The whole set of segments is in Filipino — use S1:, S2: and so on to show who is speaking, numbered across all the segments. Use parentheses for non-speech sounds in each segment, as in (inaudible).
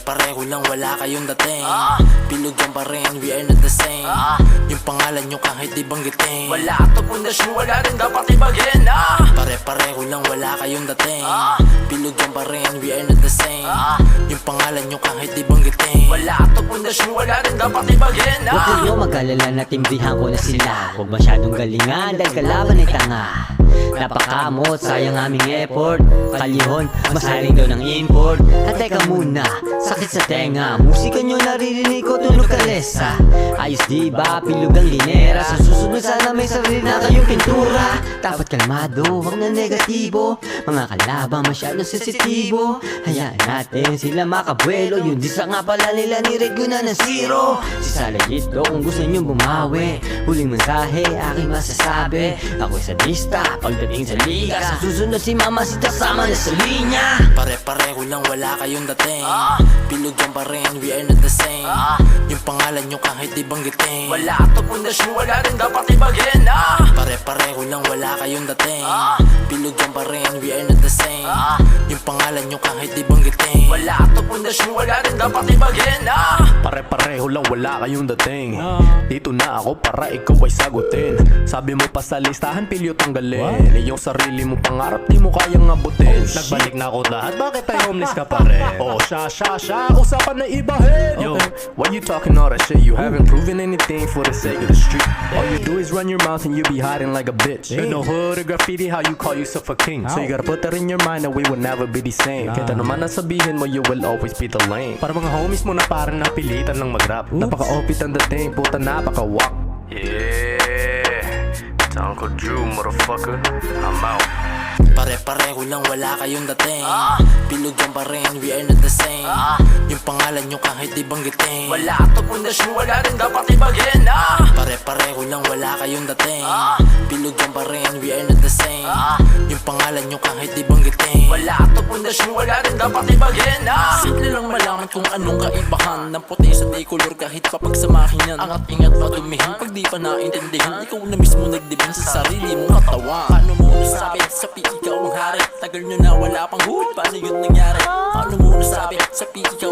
S1: Pare-pareho lang wala kayong dating. Pilugan pa rin, we are not the same. Yung pangalan nyo kahit di banggitin.
S2: Wala to pundasyon, wala rin dapat ibagin ah.
S1: Pare-pareho lang wala kayong dating. Pilugan pa rin, we are not the same. Yung pangalan nyo kahit di banggitin.
S2: Wala to pundasyon, wala rin dapat ibagin
S3: Huwag
S2: ah.
S3: kayo mag-alala na timbrihan ko na sila. Huwag masyadong galingan dahil kalaban ay tanga Napakamot, sayang aming effort. Kalihon, masaling daw ng import. At teka muna, sakit sa tenga. Musika nyo naririnig ko tunog kalesa Ayos di ba, pilugang linera. Sa susunod sana may sarili na kayong pintura. Dapat kalmado, wag na negatibo. Mga kalabang masyadong sensitibo. Hayaan natin sila makabuelo. Yun di sa nga pala nila nirego na ng zero Si Salagito kung gusto nyo bumawi Huling mensahe aking masasabi. Ako'y sadista pagdating sa liga. Sa susunod si mama si kasama na sa linya.
S1: Pare-pareho lang wala kayong dating. Pilugan pa rin, we are not the same. Yung pangalan nyo kahit di banggitin
S2: Wala to pundasyon, wala rin dapat ibagin.
S1: Pare-pareho lang wala kayong dating. Pilugan pa rin, we are not the same. Yung pangalan nyo kahit di banggitin
S2: Wala to pundasyon, wala rin dapat ibagin.
S4: Pare-pareho lang wala kayong dating. Dito na ako para ikaw ay sagutin. Sabi mo pa sa listahan pilyo tanggalin Iyong sarili mo pangarap di mo kayang abutin. Nagbalik na ako lahat. Bakit ay homeless ka pa (laughs) rin? Oh siya siya siya usapan na ibahin. Yo. Why you talking all that shit? You haven't proven anything for the sake of the street. All you do is run your mouth and you be hiding like a bitch. In the hood or graffiti how you call yourself a king. So you gotta put that in your mind that we will never be the same. Kahit ano man ang sabihin mo you will always be the lane Para mga homies mo na parang napilitan lang mag-rap. Napaka-opit ang dating, puta napaka-wak Yeah, it's Uncle Drew, motherfucker. I'm out
S1: Pare-pareho lang wala kayong dating. Pilugan pa rin, we are not the same. Yung pangalan nyo kahit di banggitin
S2: Wala to pundasyon, wala rin dapat ibagin.
S1: Pare-pareho lang wala kayong dating. Pilugan pa rin, we are not the same. Yung pangalan nyo kahit di banggitin
S2: Wala to pundasyon, wala rin dapat ibagin.
S1: Simple lang malaman kung anong kaibahan Ng puti sa decolor kahit papagsamahin yan. Angat ingat madumihan pag di pa naintindihan Ikaw na mismo nagdibin sa sarili Tagal nyo na wala pang hood, paano yun nangyari? Paano mo nasabi sa pi ikaw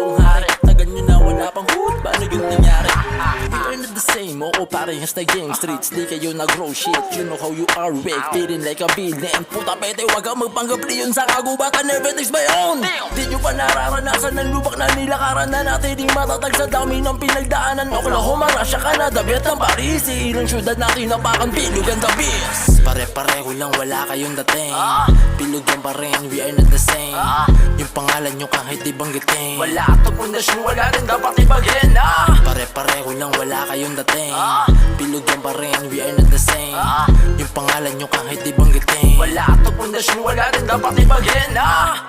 S1: parehas na game streets Di kayo nag-grow shit, you know how you are weak Feeling like a villain, puta pete wag kang magpanggap Leon sa kagubatan, everything's my own. Di nyo pa nararanasan ng lubak na nilakaran na natin. Di matatag sa dami ng pinagdaanan. Oklahoma, Russia, Canada, Vietnam, Paris. Ilang syudad na kinapakan, pilugan the beast. Pare-pareho lang wala kayong dating. Pilugan pa rin, we are not the same. Yung pangalan nyo kahit di banggitin.
S2: Wala to pundasyon, wala rin dapat ibagin ah.
S1: Pare-pareho lang wala kayong dating Pilugan pa rin, we are not the same. Yung pangalan nyo kahit di banggitin.
S2: Wala to pundasyon, wala rin dapat ibagin ah.